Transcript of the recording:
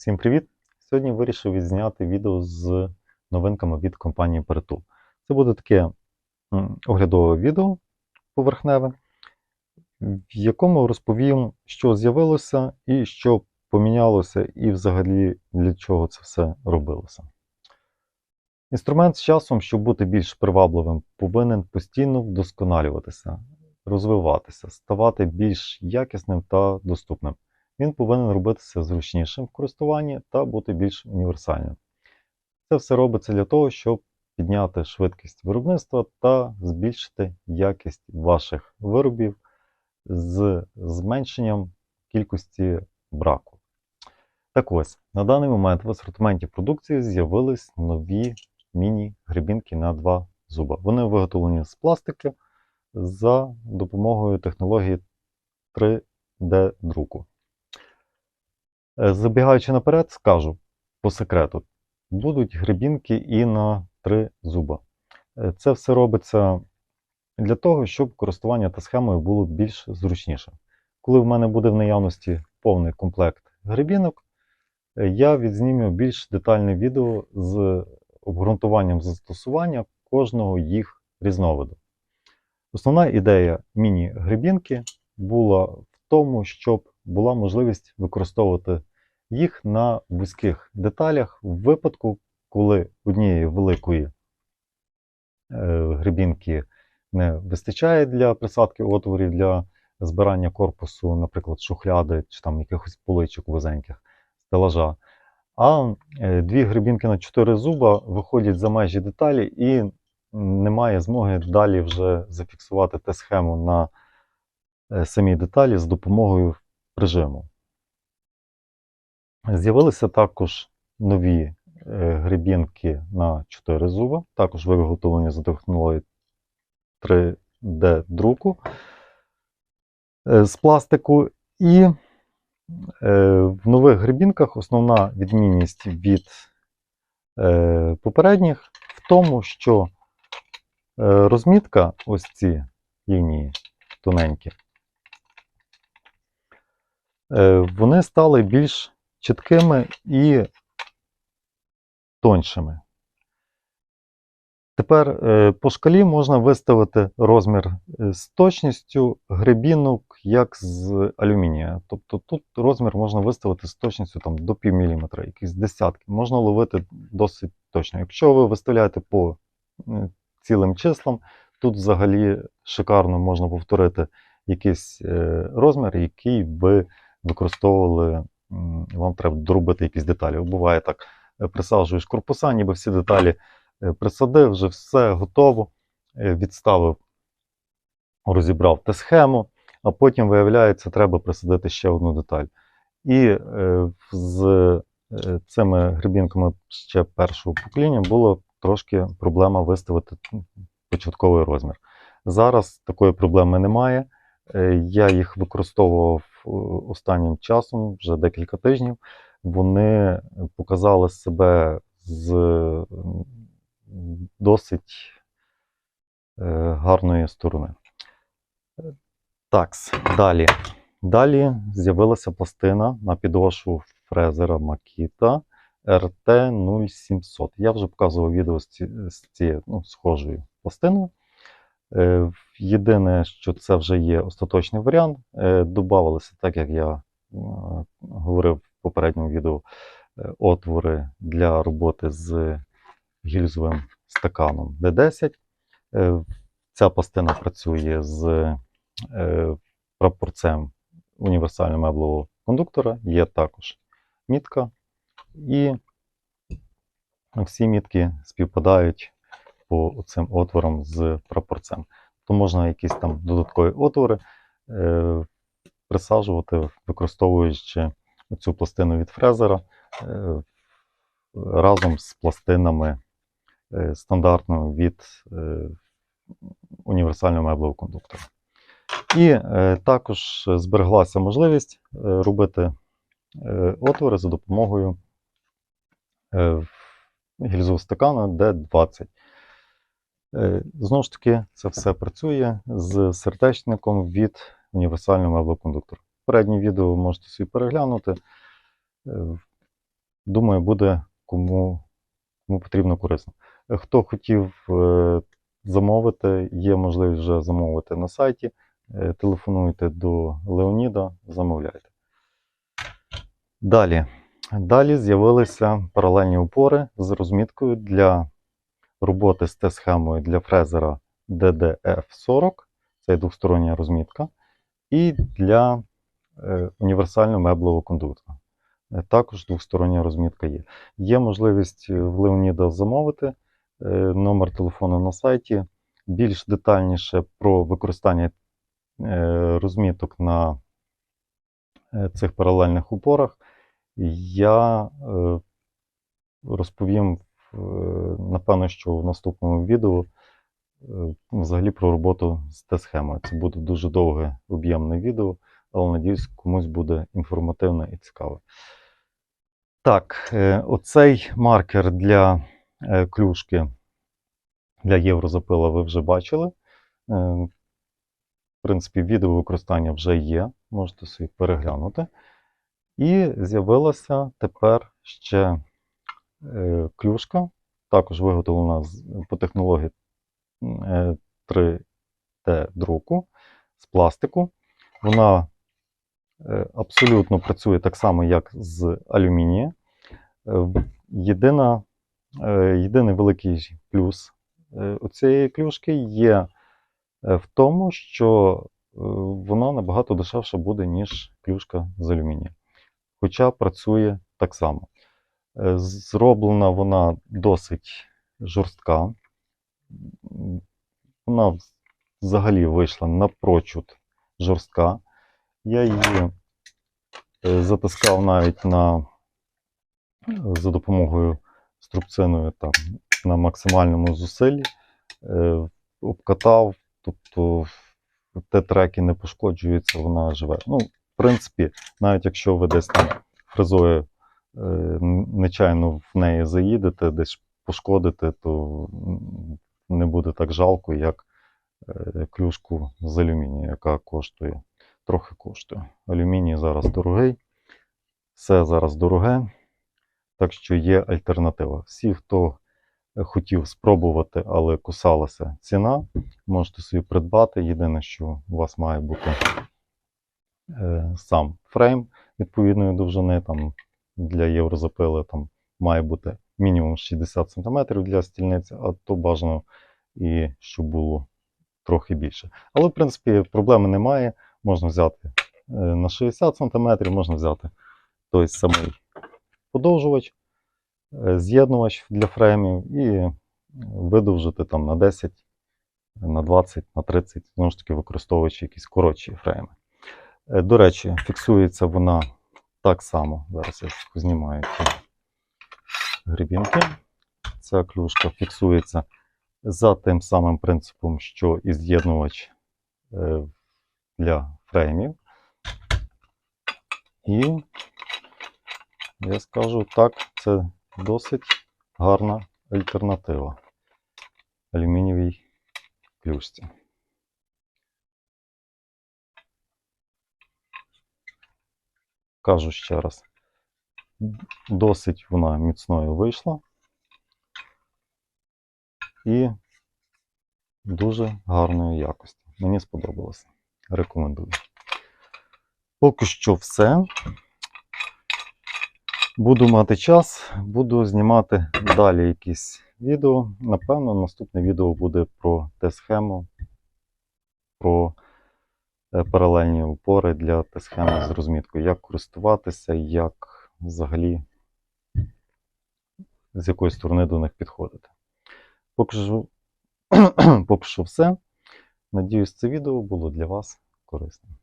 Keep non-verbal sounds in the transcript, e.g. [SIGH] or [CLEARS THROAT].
Всім привіт! Сьогодні вирішив відзняти відео з новинками від компанії Перетул. Це буде таке оглядове відео поверхневе, в якому розповім, що з'явилося і що помінялося, і взагалі для чого це все робилося. Інструмент з часом, щоб бути більш привабливим, повинен постійно вдосконалюватися, розвиватися, ставати більш якісним та доступним. Він повинен робитися зручнішим в користуванні та бути більш універсальним. Це все робиться для того, щоб підняти швидкість виробництва та збільшити якість ваших виробів з зменшенням кількості браку. Так ось, на даний момент в асортименті продукції з'явились нові міні-грибінки на два зуба. Вони виготовлені з пластики за допомогою технології 3D-друку. Е, Забігаючи наперед, скажу по секрету: будуть грибінки і на три зуба. Е, Це все робиться для того, щоб користування та схемою було більш зручніше. Коли в мене буде в наявності повний комплект грибінок, е, я відзніму більш детальне відео з обґрунтуванням застосування кожного їх різновиду. Основна ідея міні-грибінки була в тому, щоб була можливість використовувати їх на вузьких деталях в випадку, коли однієї великої е, грибінки не вистачає для присадки отворів для збирання корпусу, наприклад, шухляди чи там якихось поличок вузеньких стелажа. А е, дві грибінки на чотири зуба виходять за межі деталі і немає змоги далі вже зафіксувати те схему на е, самій деталі з допомогою прижиму. З'явилися також нові е, грибінки на 4 зуба, також виготовлені за технологією 3D-друку е, з пластику. І е, в нових грибінках основна відмінність від попередніх в тому, що розмітка, ось ці лінії тоненькі, вони стали більш чіткими і тоншими. Тепер е, по шкалі можна виставити розмір е, з точністю грибінок, як з алюмінія. Тобто тут розмір можна виставити з точністю там, до пів міліметра, якісь десятки. Можна ловити досить точно. Якщо ви виставляєте по е, цілим числам, тут взагалі шикарно можна повторити якийсь розмір, який ви використовували вам треба доробити якісь деталі. Буває так, е, присаджуєш корпуса, ніби всі деталі е, присадив, вже все готово, е, відставив, розібрав те схему, а потім, виявляється, треба присадити ще одну деталь. І з цими грибінками ще першого покоління було трошки проблема виставити початковий розмір. Зараз такої проблеми немає. Я їх використовував останнім часом, вже декілька тижнів. Вони показали себе з досить е, гарної сторони. Так, далі. Далі з'явилася пластина на підошву фрезера Makita RT0700. Я вже показував відео з цією ну, схожою пластиною. Е, Єдине, що це вже є остаточний варіант. Е, Добавилося, так як я е, говорив в попередньому відео, отвори для роботи з гільзовим стаканом D10. Е, Ця пластина працює з прапорцем універсального меблевого кондуктора. Є також мітка, і всі мітки співпадають по цим отворам з прапорцем. То можна якісь там додаткові отвори е, присаджувати, використовуючи цю пластину від фрезера е, разом з пластинами е, стандартною від е, універсального меблевого кондуктора. І е, також збереглася можливість е, робити е, отвори за допомогою е, гільзового стакана D20. Е, Знову ж таки, це все працює з сердечником від універсального меблокондуктора. Переднє відео ви можете собі переглянути. Е, Думаю, буде кому, кому потрібно корисно. Е, Хто хотів замовити, є можливість вже замовити на сайті. Телефонуйте до Леоніда, замовляйте. Далі. Далі з'явилися паралельні упори з розміткою для роботи з Т-схемою для фрезера DDF40, це двостороння розмітка, і для е, універсального меблевого кондуктора. Е, Також двостороння розмітка є. Є можливість е, в Леоніда замовити номер телефону на сайті. Більш детальніше про використання розміток на цих паралельних упорах я розповім напевно, що в наступному відео е, взагалі про роботу з Т-схемою. Це буде дуже довге об'ємне відео, але надіюсь, комусь буде інформативне і цікаве. Так, е, оцей маркер для е, клюшки для єврозапила ви вже бачили. Е, В принципі, відео використання вже є, можете собі переглянути. І з'явилася тепер ще е, клюшка, також виготовлена по технології е, 3D-друку з пластику. Вона е, абсолютно працює так само, як з алюмінія. Е, Єдина, е, єдиний великий плюс е, у цієї клюшки є е, в тому, що е, вона набагато дешевша буде, ніж клюшка з алюмінія. Хоча працює так само. Е, Зроблена вона досить жорстка. Вона взагалі вийшла напрочуд жорстка. Я її е, затискав навіть на, за допомогою струбциною там, на максимальному зусиллі, е, обкатав, тобто Т-треки не пошкоджуються, вона живе. Ну, в принципі, навіть якщо ви десь там фрезою нечайно в неї заїдете, десь пошкодите, то не буде так жалко, як е, клюшку з алюмінію, яка коштує, трохи коштує. Алюміній зараз дорогий, все зараз дороге, так що є альтернатива. Всі, хто хотів спробувати, але кусалася ціна, можете собі придбати. Єдине, що у вас має бути е, сам фрейм відповідної довжини. Там, для єврозапили там має бути мінімум 60 см для стільниці, а то бажано і щоб було трохи більше. Але, в принципі, проблеми немає. Можна взяти е, на 60 см, можна взяти той самий подовжувач, е, з'єднувач для фреймів і видовжити там на 10, на 20, на 30, знову ж таки, використовуючи якісь коротші фрейми. Е, До речі, фіксується вона так само. Зараз я знімаю ці грібінки. Ця клюшка фіксується за тим самим принципом, що і з'єднувач е, для фреймів. І я скажу так, це досить гарна альтернатива алюмінієвій клюшці. Кажу ще раз, досить вона міцною вийшла і дуже гарної якості. Мені сподобалося. Рекомендую. Поки що все. Буду мати час, буду знімати далі якісь відео. Напевно, наступне відео буде про Т-схему, про паралельні опори для Т-схеми з розміткою, як користуватися, як взагалі з якої сторони до них підходити. Покажу, [CLEARS THROAT] що все. Надіюсь, це відео було для вас корисним.